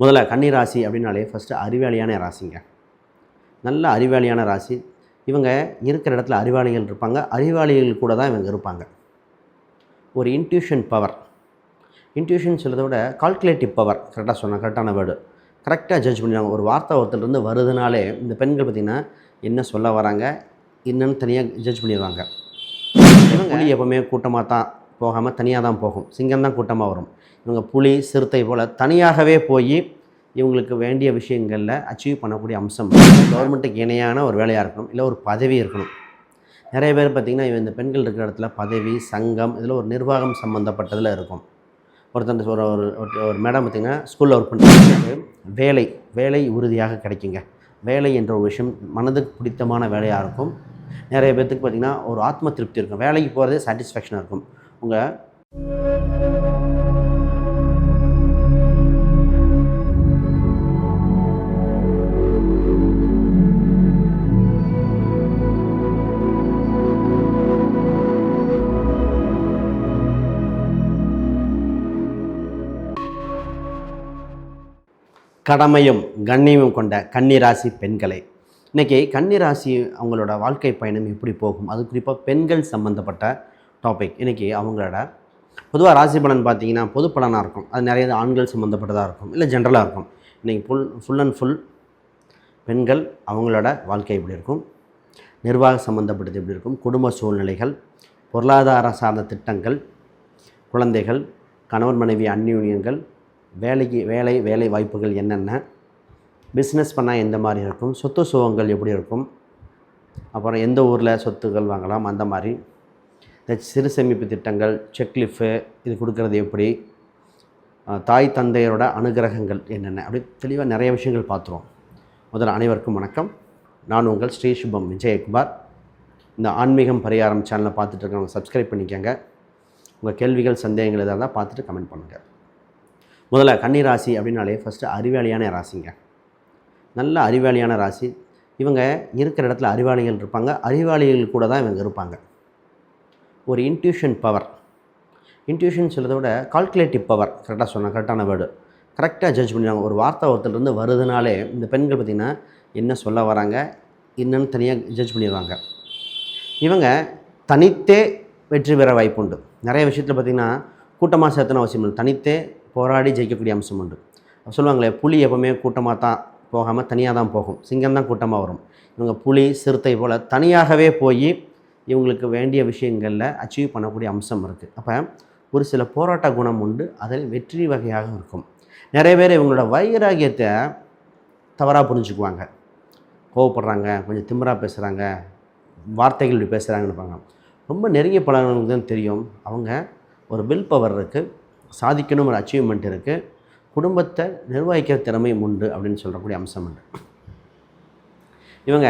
முதல்ல கன்னி ராசி அப்படின்னாலே ஃபஸ்ட்டு அறிவாளியான ராசிங்க. நல்ல அறிவாளியான ராசி. இவங்க இருக்கிற இடத்துல அறிவாளிகள் இருப்பாங்க. அறிவாளிகள் கூட தான் இவங்க இருப்பாங்க. ஒரு இன்ட்யூஷன் பவர் இன்ட்யூஷன் சொல்கிறத விட கால்குலேட்டிவ் பவர் கரெக்டாக சொன்னாங்க கரெக்டான வேர்டு கரெக்டாக ஜட்ஜ் பண்ணிடுவாங்க. ஒரு வார்த்தை ஒருத்தர்லேருந்து வருதுனாலே இந்த பெண்கள் பார்த்திங்கன்னா என்ன சொல்ல வராங்க என்னன்னு தனியாக ஜட்ஜ் பண்ணிடுவாங்க. இவங்க எப்போவுமே கூட்டமாக தான் போகாமல் தனியாக தான் போகும். சிங்கம் தான் கூட்டமாக வரும். இவங்க புலி சிறுத்தை போல் தனியாகவே போய் இவங்களுக்கு வேண்டிய விஷயங்களில் அச்சீவ் பண்ணக்கூடிய அம்சம். கவர்மெண்ட்டுக்கு இணையான ஒரு வேலையாக இருக்கணும். இல்லை ஒரு பதவி இருக்கணும். நிறைய பேர் பார்த்திங்கன்னா இவன் இந்த பெண்கள் இருக்கிற இடத்துல பதவி சங்கம் இதில் ஒரு நிர்வாகம் சம்மந்தப்பட்டதில் இருக்கும். ஒருத்தர் ஒரு ஒரு ஒரு- ஒரு மேடம் பார்த்திங்கன்னா ஸ்கூலில் ஒர்க் பண்ணுறது வேலை வேலை உறுதியாக கிடைக்குங்க. வேலை என்ற ஒரு விஷயம் மனதுக்கு பிடித்தமான வேலையாக இருக்கும். நிறைய பேர்த்துக்கு பார்த்திங்கன்னா ஒரு ஆத்ம திருப்தி இருக்கும். வேலைக்கு போகிறதே சாட்டிஸ்ஃபேக்ஷனாக இருக்கும். உங்கள் கடமையும் கண்ணியமும் கொண்ட கன்னிராசி பெண்களை இன்றைக்கி கன்னிராசி அவங்களோட வாழ்க்கை பயணம் எப்படி போகும்? அது குறிப்பாக பெண்கள் சம்மந்தப்பட்ட டாபிக் இன்றைக்கி அவங்களோட பொதுவாக ராசி பலன் பார்த்தீங்கன்னா பொது பலனாக இருக்கும். அது நிறைய ஆண்கள் சம்மந்தப்பட்டதாக இருக்கும். இல்லை ஜென்ரலாக இருக்கும். இன்றைக்கி ஃபுல் ஃபுல் அண்ட் ஃபுல் பெண்கள் அவங்களோட வாழ்க்கை எப்படி இருக்கும்? நிர்வாக சம்மந்தப்பட்டது எப்படி இருக்கும்? குடும்ப சூழ்நிலைகள் பொருளாதார சார்ந்த திட்டங்கள் குழந்தைகள் கணவன் மனைவி அந்யூனியங்கள் வேலைக்கு வேலை வேலை வாய்ப்புகள் என்னென்ன பிஸ்னஸ் பண்ணால் எந்த மாதிரி இருக்கும்? சொத்து சுகங்கள் எப்படி இருக்கும்? அப்புறம் எந்த ஊரில் சொத்துக்கள் வாங்கலாம்? அந்த மாதிரி இந்த சிறு சேமிப்பு திட்டங்கள் செக்லிஃபு இது கொடுக்கறது எப்படி? தாய் தந்தையரோட அனுகிரகங்கள் என்னென்ன? அப்படி தெளிவாக நிறைய விஷயங்கள் பார்த்துருவோம். முதல்ல அனைவருக்கும் வணக்கம். நான் உங்கள் ஸ்ரீ சுபம் விஜயகுமார். இந்த ஆன்மீகம் பரிகாரம் சேனலை பார்த்துட்டு இருக்கவங்க சப்ஸ்கிரைப் பண்ணிக்கோங்க. உங்கள் கேள்விகள் சந்தேகங்கள் எதாக இருந்தால் பார்த்துட்டு கமெண்ட் பண்ணுங்கள் முதல்ல கன்னி ராசி அப்படின்னாலே ஃபஸ்ட்டு அறிவாளியான ராசிங்க. நல்ல அறிவாளியான ராசி. இவங்க இருக்கிற இடத்துல அறிவாளிகள் இருப்பாங்க. அறிவாளிகள் கூட தான் இவங்க இருப்பாங்க. ஒரு இன்ட்யூஷன் பவர் இன்ட்யூஷன் சொல்கிறத விட கால்குலேட்டிவ் பவர் கரெக்டாக சொன்னால் கரெக்டான வேர்டு கரெக்டாக ஜட்ஜ் பண்ணிடுவாங்க. ஒரு வார்த்தை ஒருத்தர்லேருந்து வருதுனாலே இந்த பெண்கள் பார்த்திங்கன்னா என்ன சொல்ல வராங்க என்னன்னு தனியாக ஜட்ஜ் பண்ணிடுவாங்க. இவங்க தனித்தே வெற்றி பெற வாய்ப்புண்டு நிறைய விஷயத்தில் பார்த்திங்கன்னா கூட்டமாக சேர்த்தன அவசியம் இல்லை. தனித்தே போராடி ஜெயிக்கக்கூடிய அம்சம் உண்டு. சொல்லுவாங்களே புலி எப்போவுமே கூட்டமாக தான் போகாமல் தனியாக தான் போகும். சிங்கம் தான் கூட்டமாக வரும். இவங்க புலி சிறுத்தை போல் தனியாகவே போய் இவங்களுக்கு வேண்டிய விஷயங்களில் அச்சீவ் பண்ணக்கூடிய அம்சம் இருக்குது அப்போ ஒரு சில போராட்ட குணம் உண்டு அதில் வெற்றி வகையாக இருக்கும். நிறைய பேர் இவங்களோட வைராகியத்தை தவறாக புரிஞ்சுக்குவாங்க. கோவப்படுறாங்க கொஞ்சம் திமிரா பேசுகிறாங்க வார்த்தைகள் இப்படி பேசுகிறாங்கன்னு இருப்பாங்க. ரொம்ப நெருங்கிய பழகிறவங்களுக்கு தான் தெரியும். அவங்க ஒரு வில் பவர் இருக்குது சாதிக்கணும் ஒரு அச்சீவ்மெண்ட் இருக்குது குடும்பத்தை நிர்வகிக்கிற திறமையும் உண்டு அப்படின்னு சொல்லக்கூடிய அம்சம் உண்டு. இவங்க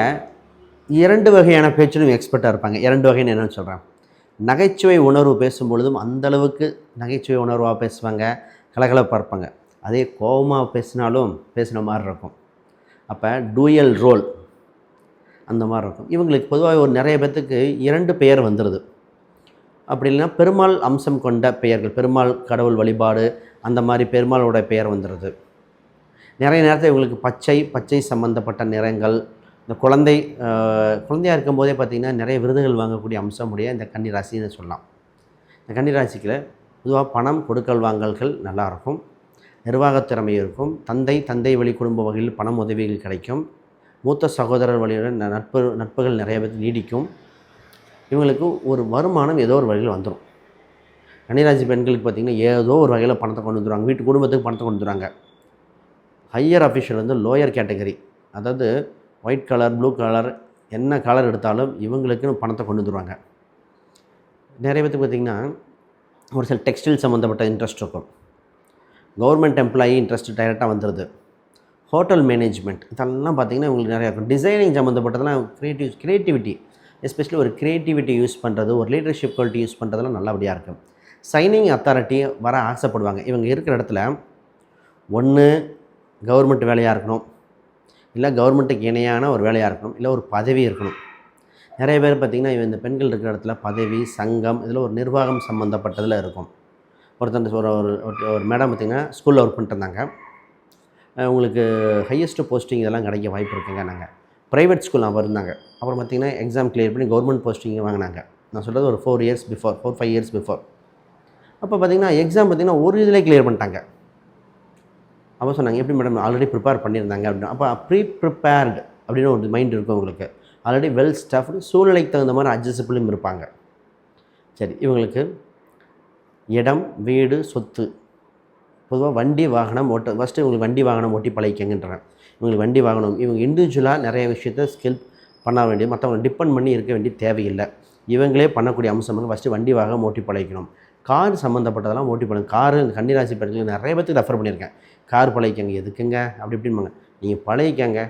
இரண்டு வகையான பேச்சிலும் எக்ஸ்பர்ட்டாக இருப்பாங்க. இரண்டு வகைன்னு என்னென்னு சொல்கிறேன் நகைச்சுவை உணர்வு பேசும்பொழுதும் அந்தளவுக்கு நகைச்சுவை உணர்வாக பேசுவாங்க கலகலப்பாக இருப்பாங்க. அதே கோபமாக பேசினாலும் பேசின மாதிரி இருக்கும். அப்போ டூயல் ரோல் அந்த மாதிரி இருக்கும். இவங்களுக்கு பொதுவாக ஒரு நிறைய பேர்த்துக்கு இரண்டு பெயர் வந்துடுது அப்படி இல்லைன்னா பெருமாள் அம்சம் கொண்ட பெயர்கள் பெருமாள் கடவுள் வழிபாடு அந்த மாதிரி பெருமாளோட பெயர் வந்துடுது நிறைய நேரத்தில் இவங்களுக்கு பச்சை பச்சை சம்மந்தப்பட்ட நிறங்கள் இந்த குழந்தை குழந்தையாக இருக்கும்போதே பார்த்திங்கன்னா நிறைய விருதுகள் வாங்கக்கூடிய அம்சம் உடைய இந்த கன்னி ராசின்னு சொல்லலாம். இந்த கன்னி ராசிக்கில் பொதுவாக பணம் கொடுக்கல் வாங்கல்கள் நல்லாயிருக்கும் நிர்வாகத்திறமை இருக்கும். தந்தை தந்தை வழி குடும்ப வகையில் பணம் உதவிகள் கிடைக்கும். மூத்த சகோதரர் வழியுடன் நட்பு நட்புகள் நிறைய பேர் நீடிக்கும். இவங்களுக்கு ஒரு வருமானம் ஏதோ ஒரு வகையில் வந்துடும் கன்னிராசி பெண்களுக்கு பார்த்திங்கன்னா ஏதோ ஒரு வகையில் பணத்தை கொண்டு வந்துடுவாங்க வீட்டு குடும்பத்துக்கு பணத்தை கொண்டு வந்துடுவாங்க ஹையர் அஃபிஷியல் வந்து லோயர் கேட்டகரி அதாவது ஒயிட் கலர் ப்ளூ கலர் என்ன கலர் எடுத்தாலும் இவங்களுக்குன்னு பணத்தை கொண்டு வந்துடுவாங்க நிறைய பேத்துக்கு பார்த்திங்கன்னா ஒரு சில டெக்ஸ்டைல் சம்மந்தப்பட்ட இன்ட்ரெஸ்ட் இருக்கும். கவர்மெண்ட் எம்ப்ளாயி இன்ட்ரெஸ்ட் டைரெக்டாக வந்துடுது ஹோட்டல் மேனேஜ்மெண்ட் இதெல்லாம் பார்த்திங்கன்னா உங்களுக்கு நிறையா இருக்கும். டிசைனிங் சம்மந்தப்பட்டதெல்லாம் க்ரியேட்டிவ் க்ரியேட்டிவிட்டி எஸ்பெஷலி ஒரு க்ரியேட்டிவிட்டி யூஸ் பண்ணுறது ஒரு லீடர்ஷிப் குவாலிட்டி யூஸ் பண்ணுறதுலாம் நல்லபடியாக இருக்கும். சைனிங் அத்தாரிட்டி வர ஆசைப்படுவாங்க. இவங்க இருக்கிற இடத்துல ஒன்று கவர்மெண்ட் வேலையாக இருக்கணும். இல்லை கவர்மெண்ட்டுக்கு இணையான ஒரு வேலையாக இருக்கணும் இல்லை ஒரு பதவி இருக்கணும். நிறைய பேர் பார்த்திங்கன்னா இவன் இந்த பெண்கள் இருக்கிற இடத்துல பதவி சங்கம் இதில் ஒரு நிர்வாகம் சம்மந்தப்பட்டதில் இருக்கும். ஒருத்தர் ஒரு ஒரு ஒரு- மேடம் பார்த்திங்கன்னா ஸ்கூலில் ஒர்க் பண்ணிட்டு இருந்தாங்க. உங்களுக்கு ஹையஸ்ட் போஸ்டிங் இதெல்லாம் கிடைக்க வாய்ப்பு இருக்குங்க நாங்கள் ப்ரைவேட் ஸ்கூல் அவர் இருந்தாங்க. அப்புறம் பார்த்தீங்கன்னா எக்ஸாம் கிளியர் பண்ணி கவர்மெண்ட் போஸ்டிங் வாங்கினாங்க. நான் சொல்கிறது ஒரு four years before four five years before அப்போ பார்த்தீங்கன்னா எக்ஸாம் பார்த்தீங்கன்னா ஒரு இதிலே கிளியர் பண்ணிட்டாங்க. அப்போ சொன்னாங்க எப்படி மேடம் ஆல்ரெடி ப்ரிப்பேர் பண்ணியிருந்தாங்க? அப்படின்னு அப்போ ப்ரீ ப்ரிப்பேர்டு அப்படின்னு ஒரு மைண்ட் இருக்கும் உங்களுக்கு ஆல்ரெடி வெல் ஸ்டாஃப்டு சூழ்நிலைக்கு தகுந்த மாதிரி அட்ஜஸ்டபிளும் இருப்பாங்க. சரி இவங்களுக்கு இடம் வீடு சொத்து. பொதுவாக வண்டி வாகனம் ஓட்ட ஃபஸ்ட்டு இவங்களுக்கு வண்டி வாகனம் ஓட்டி பழகிக்கங்கன்றேன். இவங்களுக்கு வண்டி வாகனம் இவங்க இண்டிவிஜுவலாக நிறைய விஷயத்த ஸ்கில் பண்ண வேண்டியது மற்றவங்க டிபெண்ட் பண்ணி இருக்க வேண்டிய தேவையில்லை. இவங்களே பண்ணக்கூடிய அம்சம் வந்து ஃபஸ்ட்டு வண்டி வாகனம் ஓட்டி பழகிக்கணும். கார் சம்மந்தப்பட்டதெல்லாம் ஓட்டி பழகும் காரு கன்னிராசி பெண்கள் நிறைய பேத்துக்கு ரெஃபர் பண்ணியிருக்கேன். கார் பழகிக்கங்க எதுக்குங்க? அப்படி இப்படிம்பாங்க. நீங்கள் பழகிக்கங்க.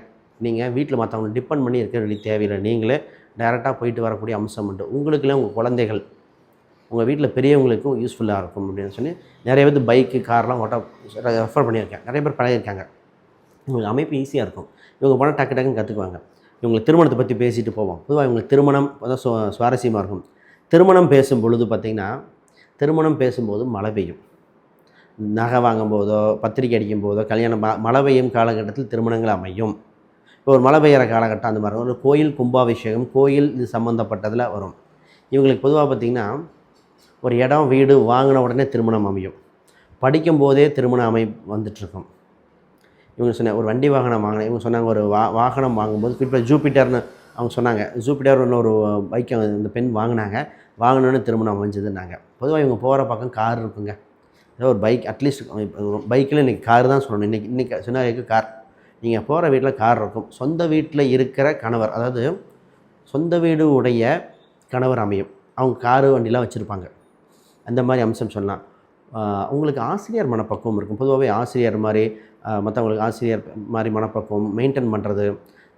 நீங்கள் வீட்டில் மற்றவங்களை டிபெண்ட் பண்ணி இருக்க வேண்டிய தேவையில்லை. நீங்களே டேரெக்டாக போயிட்டு வரக்கூடிய அம்சம் உண்டு. உங்களுக்குள்ளே உங்கள் குழந்தைகள் உங்கள் வீட்டில் பெரியவங்களுக்கும் யூஸ்ஃபுல்லாக இருக்கும் அப்படின்னு சொல்லி நிறைய பேர் பைக்கு கார்லாம் ஓட்ட ரெஃபர் பண்ணியிருக்கேன். நிறைய பேர் பழகிருக்காங்க இவங்களுக்கு அமைப்பு ஈஸியாக இருக்கும். இவங்க போனால் டக்கு டக்குன்னு கற்றுக்குவாங்க இவங்களை திருமணத்தை பற்றி பேசிட்டு போவோம். பொதுவாக இவங்களுக்கு திருமணம் தான் சுவாரஸ்யமாக இருக்கும். திருமணம் பேசும் பொழுது பார்த்திங்கன்னா திருமணம் பேசும்போது மழை பெய்யும். நகை வாங்கும் போதோ பத்திரிக்கை அடிக்கும் போதோ கல்யாணம் மழை பெய்யும் காலகட்டத்தில் திருமணங்கள் அமையும். இப்போ ஒரு மழை பெய்கிற காலகட்டம் அந்த மாதிரி ஒரு கோயில் கும்பாபிஷேகம் கோயில் இது சம்மந்தப்பட்டதில் வரும். இவங்களுக்கு பொதுவாக பார்த்திங்கன்னா ஒரு இடம் வீடு வாங்கின உடனே திருமணம் அமையும். படிக்கும்போதே திருமணம் அமை வந்துட்டுருக்கும். இவங்க சொன்ன ஒரு வண்டி வாகனம் வாங்கின இவங்க சொன்னாங்க ஒரு வா வாகனம் வாங்கும்போது குறிப்பாக ஜூபிட்டர்னு அவங்க சொன்னாங்க. ஜூபிட்டர்னு ஒரு பைக்கை இந்த பெண் வாங்கினாங்க. வாங்கினோன்னு திருமணம் அமைஞ்சதுன்னாங்க. பொதுவாக இவங்க போகிற பக்கம் கார் இருக்குங்க. ஏதோ ஒரு பைக் அட்லீஸ்ட் பைக்கில் இன்றைக்கி கார் தான் சொல்லணும். இன்றைக்கி இன்றைக்கி சொன்னாங்க கார் நீங்கள் போகிற வீட்டில் கார் இருக்கும். சொந்த வீட்டில் இருக்கிற கணவர் அதாவது சொந்த வீடு உடைய கணவர் அமையும். அவங்க காரு வண்டிலாம் வச்சுருப்பாங்க. அந்த மாதிரி அம்சம் சொல்லலாம். உங்களுக்கு ஆசிரியர் மனப்பக்குவம் இருக்கும். பொதுவாகவே ஆசிரியர் மாதிரி மற்றவங்களுக்கு ஆசிரியர் மாதிரி மனப்பக்குவம் மெயின்டைன் பண்ணுறது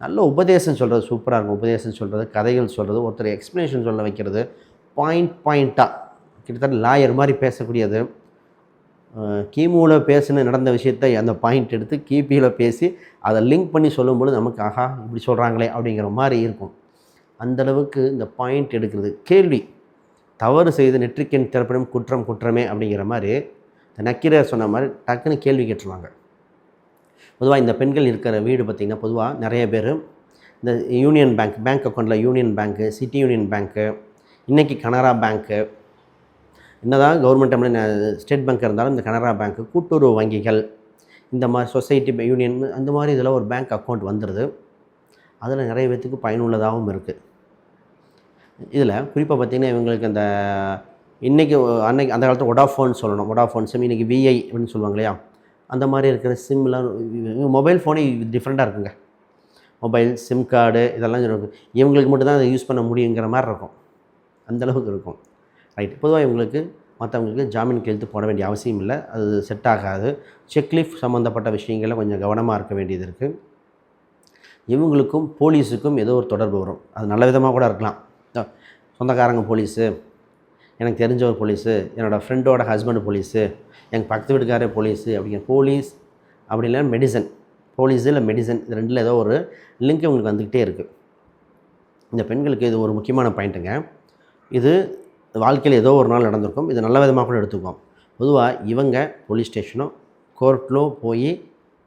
நல்ல உபதேசம் சொல்கிறது சூப்பராக இருக்கும். உபதேசம் சொல்கிறது கதைகள் சொல்கிறது ஒருத்தர் எக்ஸ்ப்ளனேஷன் சொல்ல வைக்கிறது பாயிண்ட் பாயிண்ட்டாக கிட்டத்தட்ட லாயர் மாதிரி பேசக்கூடியது. கிமுவில் பேசின நடந்த விஷயத்தை அந்த பாயிண்ட் எடுத்து கிபியில் பேசி அதை லிங்க் பண்ணி சொல்லும்பொழுது நமக்கு ஆஹா இப்படி சொல்கிறாங்களே அப்படிங்கிற மாதிரி இருக்கும். அந்தளவுக்கு இந்த பாயிண்ட் எடுக்கிறது. கேள்வி தவறு செய்து நெற்றிக்கன் திறப்பிடம் குற்றம் குற்றமே அப்படிங்கிற மாதிரி இந்த நக்கீரர் சொன்ன மாதிரி டக்குன்னு கேள்வி கேட்டுருவாங்க. பொதுவாக இந்த பெண்கள் இருக்கிற வீடு பார்த்திங்கன்னா பொதுவாக நிறைய பேர் இந்த யூனியன் பேங்க் பேங்க் அக்கௌண்ட்டில் யூனியன் பேங்க்கு சிட்டி யூனியன் பேங்க்கு இன்றைக்கி கனரா பேங்க்கு என்னதான் கவர்மெண்ட் டைமில் ஸ்டேட் பேங்க் இருந்தாலும் இந்த கனரா பேங்க்கு கூட்டுறவு வங்கிகள் இந்த மாதிரி சொசைட்டி யூனியன் அந்த மாதிரி இதில் ஒரு பேங்க் அக்கௌண்ட் வந்துடுது அதில் நிறைய பேர்த்துக்கு பயனுள்ளதாகவும் இருக்குது இதில் குறிப்பாக பார்த்திங்கன்னா இவங்களுக்கு அந்த இன்றைக்கி அன்னைக்கு அந்த காலத்தில் ஒடாஃபோன் சொல்லணும். ஒடாஃபோன் சிம் இன்றைக்கி விஐ அப்படின்னு சொல்லுவாங்க இல்லையா? அந்த மாதிரி இருக்கிற சிம்லாம் மொபைல் ஃபோனே டிஃப்ரெண்ட்டாக இருக்குங்க. மொபைல் சிம் கார்டு இதெல்லாம் இருக்கும் இவங்களுக்கு மட்டும்தான் அதை யூஸ் பண்ண முடியுங்கிற மாதிரி இருக்கும். அந்த அளவுக்கு இருக்கும். ரைட் பொதுவாக இவங்களுக்கு மற்றவங்களுக்கு ஜாமீன் கையெழுத்து போட வேண்டிய அவசியம் இல்லை. அது செட் ஆகாது. செக்லீஃப் சம்மந்தப்பட்ட விஷயங்களில் கொஞ்சம் கவனமாக இருக்க வேண்டியது இருக்குது இவங்களுக்கும் போலீஸுக்கும் ஏதோ ஒரு தொடர்பு வரும். அது நல்ல விதமாக கூட இருக்கலாம். சொந்தக்காரங்க போலீஸு எனக்கு தெரிஞ்ச ஒரு போலீஸு என்னோடய ஃப்ரெண்டோட ஹஸ்பண்ட் போலீஸு எங்கள் பக்கத்து வீட்டுக்காரே போலீஸு அப்படிங்கிற போலீஸ் அப்படி இல்லை மெடிசன் போலீஸு இல்லை மெடிசன் இது ரெண்டில் ஏதோ ஒரு லிங்க் உங்களுக்கு வந்துக்கிட்டே இருக்குது இந்த பெண்களுக்கு இது ஒரு முக்கியமான பாயிண்ட்டுங்க இது வாழ்க்கையில் ஏதோ ஒரு நாள் நடந்திருக்கும். இது நல்ல விதமாக கூட எடுத்துக்குவோம். பொதுவாக இவங்க போலீஸ் ஸ்டேஷனோ கோர்ட்டிலோ போய்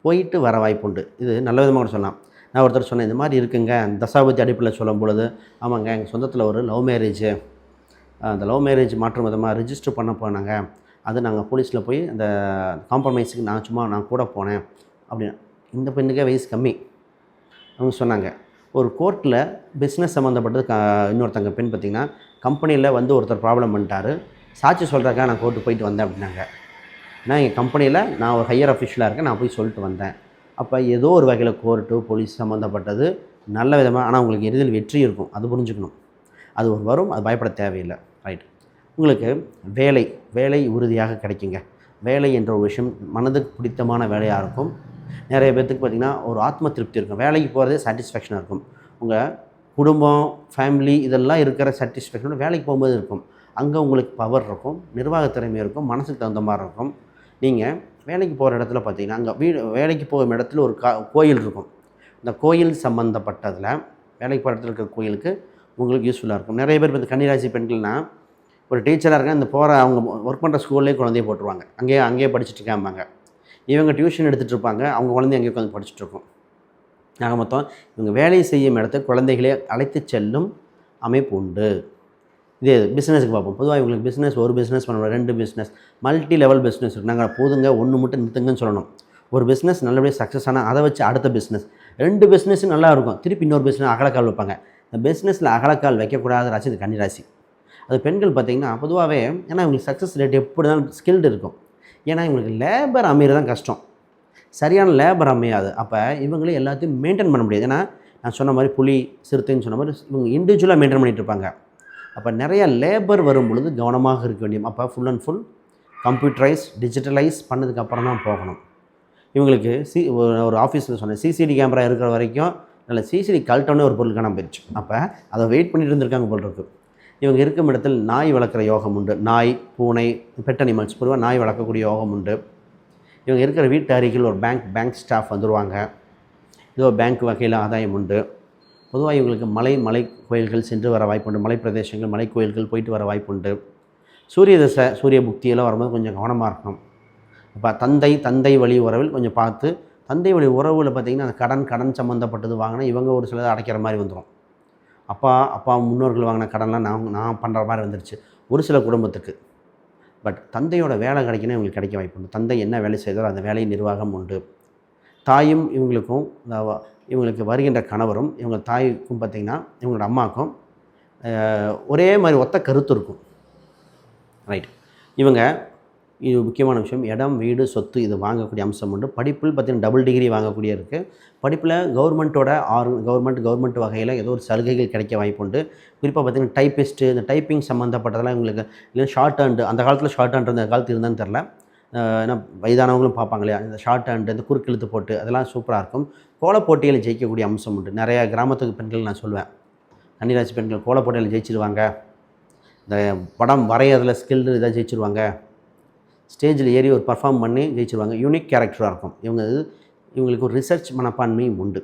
போயிட்டு வர வாய்ப்புண்டு. இது நல்ல விதமாக கூட சொல்லலாம். நான் ஒருத்தர் சொன்னேன் இந்த மாதிரி இருக்குங்க. தசாபதி அடிப்பில் சொல்லும் பொழுது ஆமாங்க எங்கள் சொந்தத்தில் ஒரு லவ் மேரேஜு அந்த லவ் மேரேஜ் மாற்று விதமாக ரிஜிஸ்டர் பண்ண போனாங்க. அது நாங்கள் போலீஸில் போய் அந்த காம்ப்ரமைஸுக்கு நான் சும்மா நான் கூட போனேன். அப்படின்னு. இந்த பெண்ணுக்கே வயசு கம்மி. அவங்க சொன்னாங்க ஒரு கோர்ட்டில் பிஸ்னஸ் சம்மந்தப்பட்டது க இன்னொருத்தங்க பெண் பார்த்திங்கன்னா கம்பெனியில் வந்து ஒருத்தர் ப்ராப்ளம் பண்ணிட்டாரு. சாட்சி சொல்கிறக்காக நான் கோர்ட்டு போயிட்டு வந்தேன் அப்படின்னாங்க. நான் எங்கள் கம்பெனியில் நான் ஒரு ஹையர் அஃபிஷியலாக இருக்கேன் நான் போய் சொல்லிட்டு வந்தேன். அப்போ ஏதோ ஒரு வகையில் கோர்ட்டு போலீஸ் சம்மந்தப்பட்டது நல்ல விதமாக ஆனால் உங்களுக்கு எதிரில் வெற்றி இருக்கும். அது புரிஞ்சுக்கணும். அது ஒரு வரும் அது பயப்பட தேவையில்லை. ரைட் உங்களுக்கு வேலை வேலை உறுதியாக கிடைக்குங்க. வேலை என்ற ஒரு விஷயம் மனதுக்கு பிடித்தமான வேலையாக இருக்கும். நிறைய பேர்த்துக்கு பார்த்திங்கன்னா ஒரு ஆத்ம திருப்தி இருக்கும். வேலைக்கு போகிறதே சாட்டிஸ்ஃபேக்ஷனாக இருக்கும். உங்கள் குடும்பம் ஃபேமிலி இதெல்லாம் இருக்கிற சாட்டிஸ்ஃபேக்ஷனோட வேலைக்கு போகும்போது இருக்கும். அங்கே உங்களுக்கு பவர் இருக்கும் நிர்வாக திறமை இருக்கும் மனசுக்கு தகுந்த மாதிரி இருக்கும். நீங்கள் வேலைக்கு போகிற இடத்துல பார்த்தீங்கன்னா அங்கே வீடு வேலைக்கு போகும் இடத்துல ஒரு கா கோயில் இருக்கும். இந்த கோயில் சம்மந்தப்பட்டதில் வேலைக்கு போகிற இடத்துல இருக்கிற கோயிலுக்கு உங்களுக்கு யூஸ்ஃபுல்லாக இருக்கும். நிறைய பேர் இப்போ கன்னிராசி பெண்கள்னால் ஒரு டீச்சராக இருக்காங்க இந்த போகிற அவங்க ஒர்க் பண்ணுற ஸ்கூல்லேயே குழந்தைய போட்டுருவாங்க. அங்கேயே அங்கேயே படிச்சுட்டு இருக்காம்பாங்க. இவங்க டியூஷன் எடுத்துகிட்டு இருப்பாங்க அவங்க குழந்தை அங்கே உட்காந்து படிச்சுட்ருக்கோம் நாங்கள் ஆக மொத்தம் இவங்க வேலை செய்யும் இடத்த குழந்தைகளே அழைத்து செல்லும் அமைப்பு உண்டு. இதே பிஸ்னஸுக்கு பார்ப்போம். பொதுவாக இவங்களுக்கு பிஸ்னஸ் ஒரு பிஸ்னஸ் பண்ணணும் ரெண்டு பிஸ்னஸ் மல்டி லெவல் பிஸ்னஸ் இருக்குது நாங்கள் போதுங்க ஒன்று மட்டும் நிறுத்துங்கன்னு சொல்லணும். ஒரு பிஸ்னஸ் நல்லபடியாக சக்ஸஸ் ஆனால் அதை வச்சு அடுத்த பிஸ்னஸ் ரெண்டு பிஸ்னஸும் நல்லா இருக்கும். திருப்பி இன்னொரு பிஸ்னஸ் அகலக்கால் வைப்பாங்க. இந்த பிஸ்னஸில் அகலக்கால் வைக்கக்கூடாத ராசி இது கன்னிராசி. அது பெண்கள் பார்த்திங்கன்னா பொதுவாகவே ஏன்னா இவங்களுக்கு சக்ஸஸ் ரேட் எப்படி தான் ஸ்கில்டு இருக்கும். ஏன்னா இவங்களுக்கு லேபர் அமையிறது தான் கஷ்டம். சரியான லேபர் அமையாது. அப்போ இவங்களே எல்லாத்தையும் மெயின்டைன் பண்ண முடியாது. ஏன்னா நான் சொன்ன மாதிரி புலி சிறுத்தைன்னு சொன்ன மாதிரி இவங்க இண்டிவிஜுவலாக மெயின்டைன் பண்ணிட்டு இருப்பாங்க. அப்போ நிறையா லேபர் வரும் பொழுது கவனமாக இருக்க வேண்டியும் அப்போ full and full computerise digitalise பண்ணதுக்கப்புறம் தான் போகணும். இவங்களுக்கு சி ஒரு ஆஃபீஸில் சொன்னேன் சிசிடி கேமரா இருக்கிற வரைக்கும் நல்ல சிசிடி கல்ட்டோன்னு ஒரு பொருள் காணாமல் போயிடுச்சு. அப்போ அதை வெயிட் பண்ணிட்டு இருந்திருக்காங்க போல் இருக்குது இவங்க இருக்கும் இடத்தில் நாய் வளர்க்குற யோகம் உண்டு. நாய் பூனை பெட் அனிமல்ஸ் பொதுவாக நாய் வளர்க்கக்கூடிய யோகம் உண்டு. இவங்க இருக்கிற வீட்டு அருகில் ஒரு பேங்க் பேங்க் ஸ்டாஃப் வந்துடுவாங்க ஏதோ பேங்க் வகையில் ஆதாயம் உண்டு. பொதுவாக இவங்களுக்கு மலை மலை கோயில்கள் சென்று வர வாய்ப்புண்டு மலை பிரதேசங்கள் மலை கோயில்கள் போயிட்டு வர வாய்ப்புண்டு சூரிய தசை சூரிய புக்தியெல்லாம் வரும்போது கொஞ்சம் கவனமாக இருக்கணும். இப்போ தந்தை தந்தை வழி உறவில் கொஞ்சம் பார்த்து தந்தை வழி உறவில் பார்த்திங்கன்னா அந்த கடன் கடன் சம்மந்தப்பட்டது வாங்கினா இவங்க ஒரு சிலது அடைக்கிற மாதிரி வந்துடும் அப்பா அப்பா முன்னோர்கள் வாங்கின கடன்லாம் நான் நான் பண்ணுற மாதிரி வந்துருச்சு. ஒரு சில குடும்பத்துக்கு. பட் தந்தையோட வேலை கிடைக்கணும் இவங்களுக்கு கிடைக்க வாய்ப்பு உண்டு. தந்தை என்ன வேலை செய்தாலும் அந்த வேலை நிர்வாகம் உண்டு. தாயும் இவங்களுக்கும் இவங்களுக்கு வருகின்ற கணவரும் இவங்க தாய்க்கும் பார்த்திங்கன்னா இவங்களோட அம்மாவுக்கும் ஒரே மாதிரி ஒத்த கருத்து இருக்கும். ரைட் இவங்க இது முக்கியமான விஷயம். இடம் வீடு சொத்து இது வாங்கக்கூடிய அம்சம் உண்டு. படிப்பில் பார்த்தீங்கன்னா டபுள் டிகிரி வாங்கக்கூடிய இருக்குது படிப்பில் கவர்மெண்ட்டோட ஆர் கவர்மெண்ட் கவர்மெண்ட் வகையில் ஏதோ ஒரு சலுகைகள் கிடைக்க வாய்ப்பு உண்டு. குறிப்பாக பார்த்தீங்கன்னா டைப்பிஸ்ட்டு இந்த டைப்பிங் சம்மந்தப்பட்டதெல்லாம் உங்களுக்கு இல்லை ஷார்ட் ஹேண்டு அந்த காலத்தில் ஷார்ட் ஹேண்ட் இருந்த காலத்தில் இருந்தான்னு தெரில ஏன்னா வயதானவங்களும் பார்ப்பாங்க இல்லையா? இந்த ஷார்ட் ஹேண்டு இந்த குறுக்கெழுத்து போட்டு அதெல்லாம் சூப்பராக இருக்கும். கோலப்போட்டியில் ஜெயிக்கக்கூடிய அம்சம் உண்டு. நிறையா கிராமத்துக்கு பெண்கள் நான் சொல்லுவேன். கன்னிராசி பெண்கள் கோலப்போட்டியில் ஜெயிச்சிருவாங்க. இந்த படம் வரையிறதுல ஸ்கில்டு இதாக ஜெயிச்சிருவாங்க. ஸ்டேஜில் ஏறி ஒரு பர்ஃபார்ம் பண்ணி ஜெயிச்சிருவாங்க. யூனிக் கேரக்டராக இருக்கும். இவங்க இது இவங்களுக்கு ஒரு ரிசர்ச் மனப்பான்மையும் உண்டு.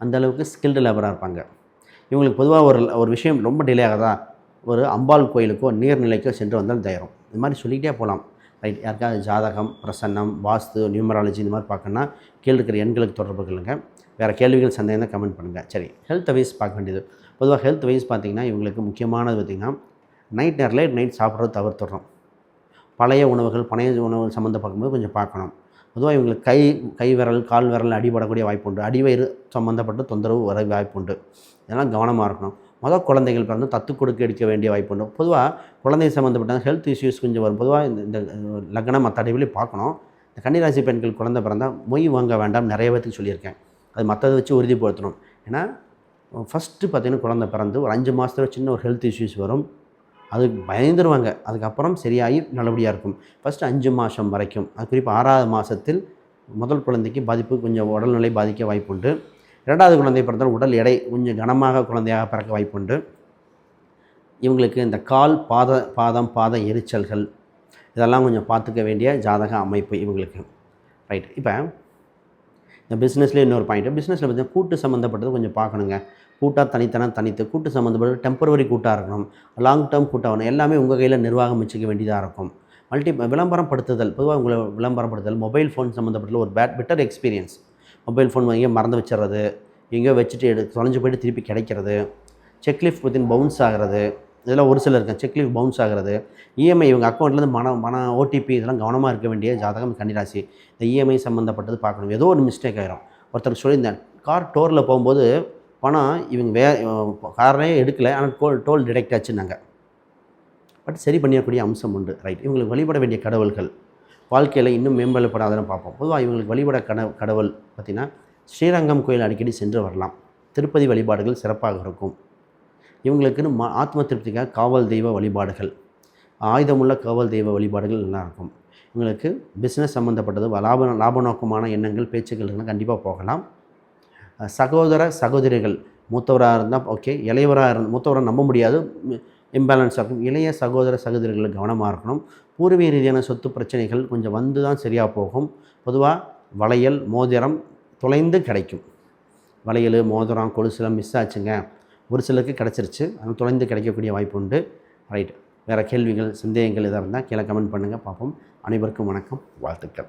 அந்த அளவுக்கு ஸ்கில்டு லேபராக இருப்பாங்க. இவங்களுக்கு பொதுவாக ஒரு ஒரு விஷயம் ரொம்ப டிலே ஆகாதா? ஒரு அம்பாள் கோயிலுக்கோ நீர்நிலைக்கோ சென்று வந்தால் தயாரம் இது மாதிரி சொல்லிக்கிட்டே போகலாம். ரைட் யாருக்காவது ஜாதகம் பிரசன்னம் வாஸ்து நியூமராலஜி இந்த மாதிரி பார்க்கணுன்னா கீழே இருக்கிற எண்களுக்கு தொடர்பு கொள்ளுங்க. வேறு கேள்விகள் சந்தேகம் தான் கமெண்ட் பண்ணுங்கள் சரி ஹெல்த் வைஸ் பார்க்க வேண்டியது. பொதுவாக ஹெல்த் வைஸ் பார்த்தீங்கன்னா இவங்களுக்கு முக்கியமானது பார்த்திங்கன்னா நைட் நேரம் லேட் நைட் சாப்பிட்றது தவிர்த்துடுறோம். பழைய உணவுகள் பழைய உணவுகள் சம்மந்த பார்க்கும்போது கொஞ்சம் பார்க்கணும். பொதுவாக இவங்களுக்கு கை கை விரல் கால் விரல் அடிபடக்கூடிய வாய்ப்பு உண்டு. அடிவயிறு சம்மந்தப்பட்ட தொந்தரவு வர வாய்ப்பு உண்டு. இதெல்லாம் கவனமாக இருக்கணும். மொதல் குழந்தைகள் பிறந்து தத்து கொடுக்க எடுக்க வேண்டிய வாய்ப்பு உண்டு. பொதுவாக குழந்தை சம்மந்தப்பட்ட ஹெல்த் இஷ்யூஸ் கொஞ்சம் வரும். பொதுவாக இந்த லக்னம் மற்ற அடிவிலையும் பார்க்கணும். இந்த கன்னிராசி பெண்கள் குழந்தை பிறந்தால் மொய் வாங்க வேண்டாம் நிறைய பேர்த்துக்கு சொல்லியிருக்கேன். அது மற்றதை வச்சு உறுதிப்படுத்தணும். ஏன்னா ஃபஸ்ட்டு பார்த்தீங்கன்னா குழந்தை பிறந்து ஒரு அஞ்சு மாதத்துல சின்ன ஒரு ஹெல்த் இஷ்யூஸ் வரும். அது பயந்துருவாங்க. அதுக்கப்புறம் சரியாகி நல்லபடியாக இருக்கும். ஃபஸ்ட்டு அஞ்சு மாதம் வரைக்கும். அது குறிப்பாக ஆறாவது மாதத்தில் முதல் குழந்தைக்கு பாதிப்பு கொஞ்சம் உடல்நிலை பாதிக்க வாய்ப்புண்டு. இரண்டாவது குழந்தை பிறந்தால் உடல் எடை கொஞ்சம் கனமாக குழந்தையாக பிறக்க வாய்ப்புண்டு. இவங்களுக்கு இந்த கால் பாத பாதம் பாத எரிச்சல்கள் இதெல்லாம் கொஞ்சம் பார்த்துக்க வேண்டிய ஜாதக அமைப்பு இவங்களுக்கு. ரைட் இப்போ இந்த பிஸ்னஸ்லேயே இன்னொரு பாயிண்ட் பிஸ்னஸில் பார்த்தீங்கன்னா கூட்டு சம்மந்தப்பட்டது கொஞ்சம் பார்க்கணுங்க. கூட்டாக தனித்தனம் தனித்து கூட்டு சம்மந்தப்பட்டது டெம்பரவரி கூட்டாக இருக்கணும். லாங் டேர்ம் கூட்டாக வரணும் எல்லாமே உங்கள் கையில் நிர்வாகம் வச்சுக்க வேண்டியதாக இருக்கும். மல்டி விளம்பரப்படுத்துதல். பொதுவாக உங்களை விளம்பரப்படுத்துதல். மொபைல் ஃபோன் சம்மந்தப்பட்ட ஒரு bad better experience mobile phone எங்கேயோ மறந்து வச்சிடுறது. எங்கேயோ வச்சுட்டு எடு தொலைஞ்சு போயிட்டு திருப்பி கிடைக்கிறது. செக்லிஃப்ட் பற்றின பவுன்ஸ் ஆகிறது. இதெல்லாம் ஒரு சிலர் இருக்கேன் செக்லிஃப்ட் பவுன்ஸ் ஆகிறது. இஎம்ஐ இவங்க அக்கௌண்ட்லேருந்து மன மன ஓடிபி இதெல்லாம் கவனமாக இருக்க வேண்டிய ஜாதகம் கன்னிராசி. இந்த இஎம்ஐ சம்மந்தப்பட்டது பார்க்கணும். ஏதோ ஒரு மிஸ்டேக் ஆகிரும் ஒருத்தர் சொல்லியிருந்தேன் கார் டோரில் போகும்போது பணம் இவங்க வே காரனே எடுக்கலை. ஆனால் டோல் டோல் டிடெக்ட் ஆச்சுன்னாங்க. பட் சரி பண்ணிடக்கூடிய அம்சம் உண்டு. ரைட் இவங்களுக்கு வழிபட வேண்டிய கடவுள்கள். வாழ்க்கையில் இன்னும் மேம்படப்படாதன்னு பார்ப்போம். பொதுவாக இவங்களுக்கு வழிபட கட கடவுள் பார்த்திங்கன்னா ஸ்ரீரங்கம் கோயில் அடிக்கடி சென்று வரலாம். திருப்பதி வழிபாடுகள் சிறப்பாக இருக்கும். இவங்களுக்குன்னு ம ஆத்ம திருப்திக்காக காவல் தெய்வ வழிபாடுகள். ஆயுதமுள்ள காவல் தெய்வ வழிபாடுகள் நல்லாயிருக்கும். இவங்களுக்கு பிஸ்னஸ் சம்மந்தப்பட்டது லாப லாப நோக்கமான எண்ணங்கள் பேச்சுக்கள்னால் கண்டிப்பாக போகலாம். சகோதர சகோதரிகள் மூத்தவராக இருந்தால் ஓகே இளையவராக இருந்த மூத்தவரை நம்ப முடியாது. இம்பேலன்ஸ் ஆகும் இளைய சகோதர சகோதரிகள் கவனமாக இருக்கணும். பூர்வீக ரீதியான சொத்து பிரச்சனைகள் கொஞ்சம் வந்து தான் சரியாக போகும். பொதுவாக வளையல் மோதிரம் தொலைந்து கிடைக்கும். வளையல் மோதிரம் கொலுசுலாம் மிஸ் ஆச்சுங்க. ஒரு சிலருக்கு கிடச்சிருச்சு. அது தொலைந்து கிடைக்கக்கூடிய வாய்ப்பு உண்டு. ரைட் வேறு கேள்விகள் சந்தேகங்கள் எதாக இருந்தால் கீழே கமெண்ட் பண்ணுங்கள் பார்ப்போம். அனைவருக்கும் வணக்கம். வாழ்த்துக்கள்.